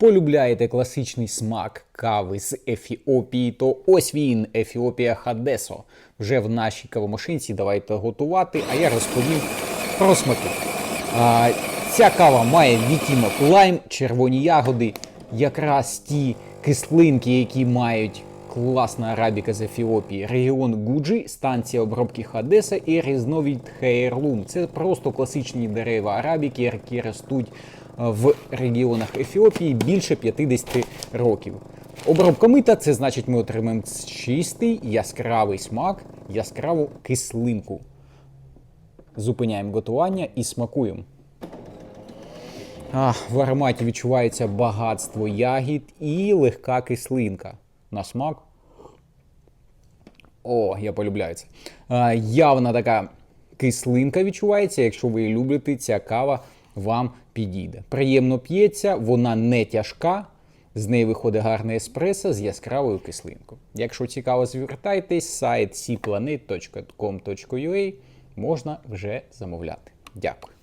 полюбляєте класичний смак кави з Ефіопії, то ось він, Ефіопія Хадесо. Вже в нашій кавомашинці давайте готувати, а я розповім про смаки. А, ця кава має відтінок лайм, червоні ягоди, якраз ті кислинки, які мають класна арабіка з Ефіопії, регіон Гуджі, станція обробки Хадеса і різновид Хейрлум. Це просто класичні дерева арабіки, які ростуть е, в регіонах Ефіопії більше 50 років. Обробка мита це значить, ми отримаємо чистий яскравий смак, яскраву кислинку. Зупиняємо готування і смакуємо. А, в ароматі відчувається багатство ягід і легка кислинка. На смак. О, я полюбляю це. А, явна така кислинка відчувається. Якщо ви її любите, ця кава вам підійде. Приємно п'ється, вона не тяжка. З неї виходить гарне еспресо з яскравою кислинкою. Якщо цікаво, звертайтесь, сайт cplanet.com.ua можна вже замовляти. Дякую.